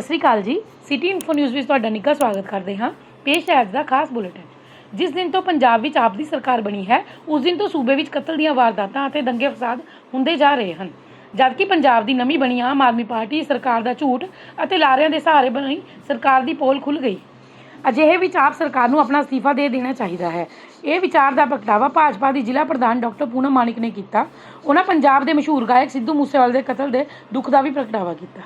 ਸਤਿ ਸ੍ਰੀ ਅਕਾਲ ਜੀ। City info news ਵਿੱਚ ਤੁਹਾਡਾ ਨਿੱਘਾ ਸਵਾਗਤ ਕਰਦੇ ਹਾਂ। ਪੇਸ਼ ਹੈ ਅੱਜ ਦਾ ਖਾਸ ਬੁਲੇਟਿਨ। ਜਿਸ ਦਿਨ ਤੋਂ ਪੰਜਾਬ ਵਿੱਚ ਆਪ ਦੀ ਸਰਕਾਰ ਬਣੀ ਹੈ, ਉਸ ਦਿਨ ਤੋਂ ਸੂਬੇ ਵਿੱਚ ਕਤਲ ਦੀਆਂ ਵਾਰਦਾਤਾਂ ਅਤੇ ਦੰਗੇ ਫਸਾਦ ਹੁੰਦੇ ਜਾ ਰਹੇ ਹਨ। ਜਦਕਿ ਪੰਜਾਬ ਦੀ ਨਵੀਂ ਬਣੀ ਆਮ ਆਦਮੀ ਪਾਰਟੀ ਸਰਕਾਰ ਦਾ ਝੂਠ ਅਤੇ ਲਾਰਿਆਂ ਦੇ ਸਹਾਰੇ ਬਣੀ ਸਰਕਾਰ ਦੀ ਪੋਲ ਖੁੱਲ ਗਈ। ਅਜਿਹੇ ਵਿੱਚ ਆਪ ਸਰਕਾਰ ਨੂੰ ਆਪਣਾ ਅਸਤੀਫਾ ਦੇ ਦੇਣਾ ਚਾਹੀਦਾ ਹੈ। ਇਹ ਵਿਚਾਰ ਦਾ ਪ੍ਰਗਟਾਵਾ ਭਾਜਪਾ ਦੀ ਜ਼ਿਲ੍ਹਾ ਪ੍ਰਧਾਨ ਡਾਕਟਰ ਪੂਨਮ ਮਾਨਿਕ ਨੇ ਕੀਤਾ। ਉਹਨਾਂ ਪੰਜਾਬ ਦੇ ਮਸ਼ਹੂਰ ਗਾਇਕ ਸਿੱਧੂ ਮੂਸੇਵਾਲ ਦੇ ਕਤਲ ਦੇ ਦੁੱਖ ਦਾ ਵੀ ਪ੍ਰਗਟਾਵਾ ਕੀਤਾ।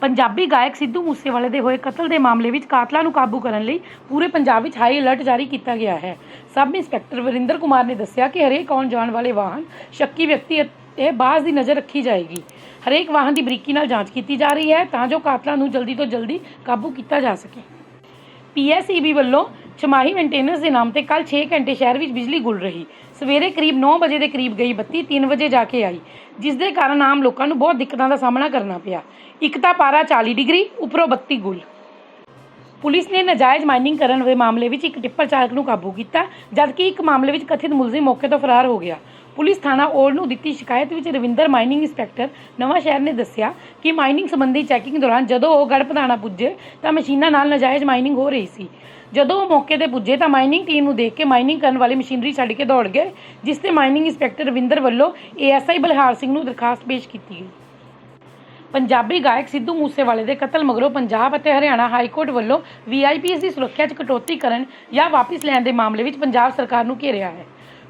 ਪੰਜਾਬੀ ਗਾਇਕ ਸਿੱਧੂ ਮੂਸੇਵਾਲੇ ਦੇ ਹੋਏ ਕਤਲ ਦੇ ਮਾਮਲੇ ਵਿੱਚ ਕਾਤਲਾਂ ਨੂੰ ਕਾਬੂ ਕਰਨ ਲਈ ਪੂਰੇ ਪੰਜਾਬ ਵਿੱਚ ਹਾਈ ਅਲਰਟ ਜਾਰੀ ਕੀਤਾ ਗਿਆ ਹੈ। ਸਬ ਇੰਸਪੈਕਟਰ ਵਰਿੰਦਰ ਕੁਮਾਰ ਨੇ ਦੱਸਿਆ ਕਿ ਹਰੇਕ ਆਉਣ ਜਾਣ ਵਾਲੇ ਵਾਹਨ ਸ਼ੱਕੀ ਵਿਅਕਤੀ ਅਤੇ ਬਾਜ਼ ਦੀ ਨਜ਼ਰ ਰੱਖੀ ਜਾਏਗੀ। ਹਰੇਕ ਵਾਹਨ ਦੀ ਬਰੀਕੀ ਨਾਲ ਜਾਂਚ ਕੀਤੀ ਜਾ ਰਹੀ ਹੈ ਤਾਂ ਜੋ ਕਾਤਲਾਂ ਨੂੰ ਜਲਦੀ ਤੋਂ ਜਲਦੀ ਕਾਬੂ ਕੀਤਾ ਜਾ ਸਕੇ। ਪੀਐਸਈਬੀ ਵੱਲੋਂ ਛਮਾਹੀ ਮੇਨਟੇਨੈਂਸ ਦੇ ਨਾਮ ਤੇ ਕੱਲ 6 ਘੰਟੇ ਸ਼ਹਿਰ ਵਿੱਚ ਬਿਜਲੀ ਗੁਲ ਰਹੀ। ਸਵੇਰੇ ਕਰੀਬ 9 ਵਜੇ ਦੇ ਕਰੀਬ ਗਈ ਬੱਤੀ 3 ਵਜੇ ਜਾ ਕੇ ਆਈ, ਜਿਸ ਦੇ ਕਾਰਨ ਆਮ ਲੋਕਾਂ ਨੂੰ ਬਹੁਤ ਦਿੱਕਤਾਂ ਦਾ ਸਾਹਮਣਾ ਕਰਨਾ ਪਿਆ। ਇੱਕ ਤਾਂ ਪਾਰਾ 40 ਡਿਗਰੀ, ਉੱਪਰੋਂ ਬੱਤੀ ਗੁਲ। ਪੁਲਿਸ ਨੇ ਨਾਜਾਇਜ਼ ਮਾਈਨਿੰਗ ਕਰਨ ਦੇ ਮਾਮਲੇ ਵਿੱਚ ਇੱਕ ਟਿੱਪਰ ਚਾਲਕ ਨੂੰ ਕਾਬੂ ਕੀਤਾ, ਜਦਕਿ ਇੱਕ ਮਾਮਲੇ ਵਿੱਚ ਕਥਿਤ ਮੁਲਜ਼ਮ ਮੌਕੇ ਤੋਂ ਫਰਾਰ ਹੋ ਗਿਆ। ਪੁਲਿਸ ਥਾਣਾ ਔੜ ਨੂੰ ਦਿੱਤੀ ਸ਼ਿਕਾਇਤ ਵਿੱਚ ਰਵਿੰਦਰ ਮਾਈਨਿੰਗ ਇੰਸਪੈਕਟਰ ਨਵਾਂ ਸ਼ਹਿਰ ਨੇ ਦੱਸਿਆ ਕਿ ਮਾਈਨਿੰਗ ਸੰਬੰਧੀ ਚੈਕਿੰਗ ਦੌਰਾਨ ਜਦੋਂ ਉਹ ਗੜਪਧਾਣਾ ਪੁੱਜੇ, ਤਾਂ ਮਸ਼ੀਨਾਂ ਨਾਲ ਨਾਜਾਇਜ਼ ਮਾਈਨਿੰਗ ਹੋ ਰਹੀ ਸੀ। ਜਦੋਂ ਉਹ ਮੌਕੇ ਤੇ ਪੁੱਜੇ, ਤਾਂ ਮਾਈਨਿੰਗ ਟੀਮ ਨੂੰ ਦੇਖ ਕੇ ਮਾਈਨਿੰਗ ਕਰਨ ਵਾਲੀ ਮਸ਼ੀਨਰੀ ਛੱਡ ਕੇ ਦੌੜ ਗਏ, ਜਿਸ ਤੇ ਮਾਈਨਿੰਗ ਇੰਸਪੈਕਟਰ ਰਵਿੰਦਰ ਵੱਲੋਂ ਏਐਸਆਈ ਬਲਹਾਰ ਸਿੰਘ ਨੂੰ ਦਰਖਾਸਤ ਪੇਸ਼ ਕੀਤੀ ਗਈ। ਪੰਜਾਬੀ ਗਾਇਕ ਸਿੱਧੂ ਮੂਸੇਵਾਲੇ ਦੇ ਕਤਲ ਮਗਰੋਂ ਪੰਜਾਬ ਅਤੇ ਹਰਿਆਣਾ ਹਾਈ ਕੋਰਟ ਵੱਲੋਂ ਵੀਆਈਪੀਐਸ ਦੀ ਸੁਰੱਖਿਆ 'ਚ ਕਟੌਤੀ ਕਰਨ ਜਾਂ ਵਾਪਸ ਲੈਣ ਦੇ ਮਾਮਲੇ ਵਿੱਚ ਪੰਜਾਬ ਸਰਕਾਰ ਨੂੰ ਘੇਰਿਆ ਹੈ।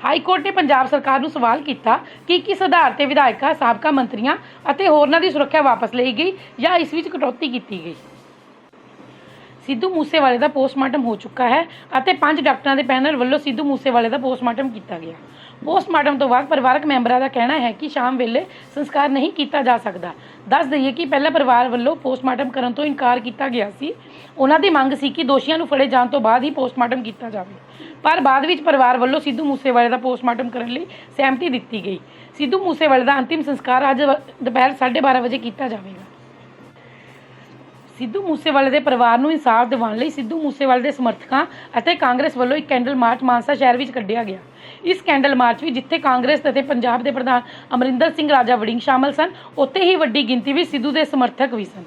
ਹਾਈ ਕੋਰਟ ਨੇ ਪੰਜਾਬ ਸਰਕਾਰ ਨੂੰ ਸਵਾਲ ਕੀਤਾ ਕਿ ਕਿਸ ਆਧਾਰ ਤੇ ਵਿਧਾਇਕਾਂ, ਸਾਬਕਾ ਮੰਤਰੀਆਂ ਅਤੇ ਹੋਰਨਾਂ ਦੀ ਸੁਰੱਖਿਆ ਵਾਪਸ ਲਈ ਗਈ ਜਾਂ ਇਸ ਵਿੱਚ ਕਟੌਤੀ ਕੀਤੀ ਗਈ। ਸਿੱਧੂ ਮੂਸੇਵਾਲੇ ਦਾ ਪੋਸਟਮਾਰਟਮ ਹੋ ਚੁੱਕਾ ਹੈ ਅਤੇ ਪੰਜ ਡਾਕਟਰਾਂ ਦੇ ਪੈਨਲ ਵੱਲੋਂ ਸਿੱਧੂ ਮੂਸੇਵਾਲੇ ਦਾ ਪੋਸਟਮਾਰਟਮ ਕੀਤਾ ਗਿਆ। ਪੋਸਟਮਾਰਟਮ ਤੋਂ ਬਾਅਦ ਪਰਿਵਾਰਕ ਮੈਂਬਰਾਂ ਦਾ ਕਹਿਣਾ ਹੈ ਕਿ ਸ਼ਾਮ ਵੇਲੇ ਸੰਸਕਾਰ ਨਹੀਂ ਕੀਤਾ ਜਾ ਸਕਦਾ। ਦੱਸ ਦਈਏ ਕਿ ਪਹਿਲਾਂ ਪਰਿਵਾਰ ਵੱਲੋਂ ਪੋਸਟਮਾਰਟਮ ਕਰਨ ਤੋਂ ਇਨਕਾਰ ਕੀਤਾ ਗਿਆ ਸੀ। ਉਹਨਾਂ ਦੀ ਮੰਗ ਸੀ ਕਿ ਦੋਸ਼ੀਆਂ ਨੂੰ ਫੜੇ ਜਾਣ ਤੋਂ ਬਾਅਦ ਹੀ ਪੋਸਟਮਾਰਟਮ ਕੀਤਾ ਜਾਵੇ। ਪਰ ਬਾਅਦ ਵਿੱਚ ਪਰਿਵਾਰ ਵੱਲੋਂ ਸਿੱਧੂ ਮੂਸੇਵਾਲੇ ਦਾ ਪੋਸਟਮਾਰਟਮ ਕਰਨ ਲਈ ਸਹਿਮਤੀ ਦਿੱਤੀ ਗਈ। ਸਿੱਧੂ ਮੂਸੇਵਾਲੇ ਦਾ ਅੰਤਿਮ ਸੰਸਕਾਰ ਅੱਜ ਵ- ਦੁਪਹਿਰ 12:30 ਵਜੇ ਕੀਤਾ ਜਾਵੇਗਾ। ਸਿੱਧੂ ਮੂਸੇਵਾਲੇ ਦੇ ਪਰਿਵਾਰ ਨੂੰ ਇਨਸਾਫ ਦਿਵਾਉਣ ਲਈ ਸਿੱਧੂ ਮੂਸੇਵਾਲੇ ਦੇ ਸਮਰਥਕਾਂ ਅਤੇ ਕਾਂਗਰਸ ਵੱਲੋਂ ਇੱਕ ਕੈਂਡਲ ਮਾਰਚ ਮਾਨਸਾ ਸ਼ਹਿਰ ਵਿੱਚ ਕੱਢਿਆ ਗਿਆ। ਇਸ ਕੈਂਡਲ ਮਾਰਚ ਵਿੱਚ ਜਿੱਥੇ ਕਾਂਗਰਸ ਅਤੇ ਪੰਜਾਬ ਦੇ ਪ੍ਰਧਾਨ ਅਮਰਿੰਦਰ ਸਿੰਘ ਰਾਜਾ ਵੜਿੰਗ ਸ਼ਾਮਲ ਸਨ, ਉੱਥੇ ਹੀ ਵੱਡੀ ਗਿਣਤੀ ਵਿੱਚ ਸਿੱਧੂ ਦੇ ਸਮਰਥਕ ਵੀ ਸਨ।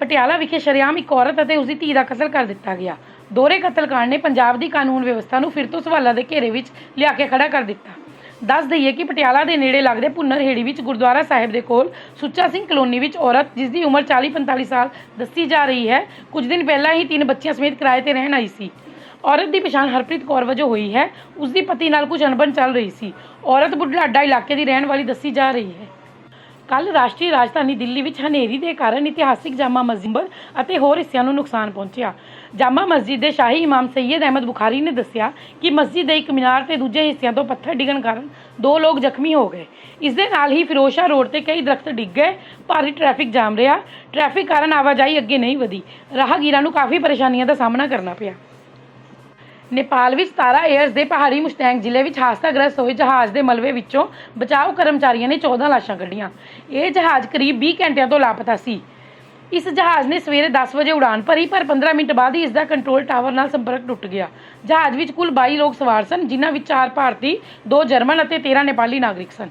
ਪਟਿਆਲਾ ਵਿਖੇ ਸ਼ਰੇਆਮ ਇੱਕ ਔਰਤ ਅਤੇ ਉਸਦੀ ਧੀ ਦਾ ਕਤਲ ਕਰ ਦਿੱਤਾ ਗਿਆ। ਦੋਹਰੇ ਕਤਲकांड ਨੇ ਪੰਜਾਬ ਦੀ ਕਾਨੂੰਨ ਵਿਵਸਥਾ ਨੂੰ ਫਿਰ ਤੋਂ ਸਵਾਲਾਂ ਦੇ ਘੇਰੇ ਵਿੱਚ ਲਿਆ ਕੇ ਖੜਾ ਕਰ ਦਿੱਤਾ। ਦੱਸ ਦਈਏ ਕਿ ਪਟਿਆਲਾ ਦੇ ਨੇੜੇ ਲੱਗਦੇ ਪੁੰਨਰ ਹੇੜੀ ਵਿੱਚ ਗੁਰਦੁਆਰਾ ਸਾਹਿਬ ਦੇ ਕੋਲ ਸੁੱਚਾ ਸਿੰਘ ਕਲੋਨੀ ਵਿੱਚ ਔਰਤ, ਜਿਸ ਦੀ ਉਮਰ 40-45 ਸਾਲ ਦੱਸੀ ਜਾ ਰਹੀ ਹੈ, ਕੁਝ ਦਿਨ ਪਹਿਲਾਂ ਹੀ ਤਿੰਨ ਬੱਚਿਆਂ ਸਮੇਤ ਕਿਰਾਏ ਤੇ ਰਹਿਣ ਆਈ ਸੀ। ਔਰਤ ਦੀ ਪਛਾਣ ਹਰਪ੍ਰੀਤ ਕੌਰ ਵਜੋਂ ਹੋਈ ਹੈ, ਉਸ ਦੀ ਪਤੀ ਨਾਲ ਕੁਝ ਅਣਬਣ ਚੱਲ ਰਹੀ ਸੀ। ਔਰਤ ਬੁਢਲਾਡਾ ਇਲਾਕੇ ਦੀ ਰਹਿਣ ਵਾਲੀ ਦੱਸੀ ਜਾ ਰਹੀ ਹੈ। ਕੱਲ ਰਾਸ਼ਟਰੀ ਰਾਜਧਾਨੀ ਦਿੱਲੀ ਵਿੱਚ ਹਨੇਰੀ ਦੇ ਕਾਰਨ ਇਤਿਹਾਸਿਕ ਜਾਮਾ ਮਸਜਿਦ ਅਤੇ ਹੋਰ ਹਿੱਸਿਆਂ ਨੂੰ ਨੁਕਸਾਨ ਪਹੁੰਚਿਆ। ਜਾਮਾ ਮਸਜਿਦ ਦੇ ਸ਼ਾਹੀ ਇਮਾਮ ਸੈਯਦ ਅਹਿਮਦ ਬੁਖਾਰੀ ਨੇ ਦੱਸਿਆ ਕਿ ਮਸਜਿਦ ਦੇ ਇੱਕ ਮੀਨਾਰ ਤੇ ਦੂਜੇ ਹਿੱਸਿਆਂ ਤੋਂ ਪੱਥਰ ਡਿੱਗਣ ਕਾਰਨ ਦੋ ਲੋਕ ਜ਼ਖਮੀ ਹੋ ਗਏ। ਇਸ ਦੇ ਨਾਲ ਹੀ ਫਿਰੋਸ਼ਾ ਰੋਡ ਤੇ ਕਈ ਦਰਖਤ ਡਿੱਗ ਗਏ। ਭਾਰੀ ਟ੍ਰੈਫਿਕ ਜਾਮ ਰਿਹਾ। ਟ੍ਰੈਫਿਕ ਕਾਰਨ ਆਵਾਜਾਈ ਅੱਗੇ ਨਹੀਂ ਵਧੀ। ਰਾਹਗੀਰਾਂ ਨੂੰ ਕਾਫੀ ਪਰੇਸ਼ਾਨੀਆਂ ਦਾ ਸਾਹਮਣਾ ਕਰਨਾ ਪਿਆ। ਨੇਪਾਲ ਵਿੱਚ ਤਾਰਾ 에ਅਰਸ ਦੇ ਪਹਾੜੀ ਮੁਸ਼ਤੈਂਗ ਜ਼ਿਲ੍ਹੇ ਵਿੱਚ ਹਾਦਸਾਗ੍ਰਸਤ ਹੋਏ ਜਹਾਜ਼ ਦੇ ਮਲਬੇ ਵਿੱਚੋਂ ਬਚਾਓ ਕਰਮਚਾਰੀਆਂ ਨੇ 14 ਲਾਸ਼ਾਂ ਕੱਢੀਆਂ। ਇਹ ਜਹਾਜ਼ ਕਰੀਬ 20 ਘੰਟਿਆਂ ਤੋਂ ਲਾਪਤਾ ਸੀ। ਇਸ ਜਹਾਜ਼ ਨੇ ਸਵੇਰੇ 10 ਵਜੇ ਉਡਾਨ ਭਰੀ, ਪਰ 15 ਮਿੰਟ ਬਾਅਦ ਹੀ ਇਸ ਦਾ ਕੰਟਰੋਲ ਟਾਵਰ ਨਾਲ ਸੰਪਰਕ ਟੁੱਟ ਗਿਆ। ਜਹਾਜ਼ ਵਿੱਚ ਕੁੱਲ 22 ਲੋਕ ਸਵਾਰ ਸਨ, ਜਿਨ੍ਹਾਂ ਵਿੱਚ 4 ਭਾਰਤੀ 2 ਜਰਮਨ ਅਤੇ 13 ਨੇਪਾਲੀ ਨਾਗਰਿਕ ਸਨ।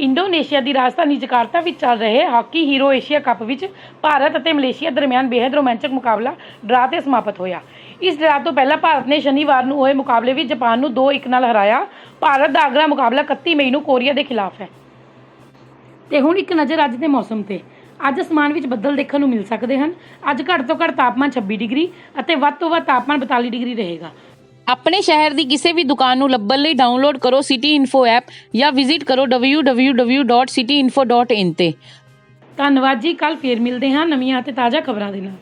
ਇੰਡੋਨੇਸ਼ੀਆ ਦੀ ਰਾਜਧਾਨੀ ਜਕਾਰਤਾ ਵਿੱਚ ਚੱਲ ਰਹੇ ਹਾਕੀ ਹੀਰੋ ਏਸ਼ੀਆ ਕੱਪ ਵਿੱਚ ਭਾਰਤ ਅਤੇ ਮਲੇਸ਼ੀਆ ਦਰਮਿਆਨ ਬੇहद ਰੋਮਾਂਚਕ ਮੁਕਾਬਲਾ ਡਰਾ ਤੇ ਸਮਾਪਤ ਹੋਇਆ। ਇਸ ਡਰਾ ਤੋਂ ਪਹਿਲਾਂ ਭਾਰਤ ਨੇ ਸ਼ਨੀਵਾਰ ਨੂੰ ਹੋਏ ਮੁਕਾਬਲੇ ਵਿੱਚ ਜਾਪਾਨ ਨੂੰ 2-1 ਨਾਲ ਹਰਾਇਆ। ਭਾਰਤ ਦਾ ਅਗਲਾ ਮੁਕਾਬਲਾ 31 ਮਈ ਨੂੰ ਕੋਰੀਆ ਦੇ ਖਿਲਾਫ ਹੈ। ਤੇ ਹੁਣ ਇੱਕ ਨਜ਼ਰ ਅੱਜ ਦੇ ਮੌਸਮ ਤੇ। ਅੱਜ ਅਸਮਾਨ ਵਿੱਚ ਬੱਦਲ ਦੇਖਣ ਨੂੰ ਮਿਲ ਸਕਦੇ ਹਨ। ਅੱਜ ਘੱਟ ਤੋਂ ਘੱਟ ਤਾਪਮਾਨ 26 ਡਿਗਰੀ ਅਤੇ ਵੱਧ ਤੋਂ ਵੱਧ ਤਾਪਮਾਨ 42 ਡਿਗਰੀ ਰਹੇਗਾ। ਆਪਣੇ ਸ਼ਹਿਰ ਦੀ ਕਿਸੇ ਵੀ ਦੁਕਾਨ ਨੂੰ ਲੱਭਣ ਲਈ ਡਾਊਨਲੋਡ ਕਰੋ ਸਿਟੀ ਇਨਫੋ ਐਪ ਜਾਂ ਵਿਜ਼ਿਟ ਕਰੋ www.cityinfo.in ਤੇ। ਧੰਨਵਾਦ ਜੀ ਕੱਲ ਫੇਰ ਮਿਲਦੇ ਹਾਂ ਨਵੀਆਂ ਅਤੇ ਤਾਜ਼ਾ ਖਬਰਾਂ ਦੇ ਨਾਲ।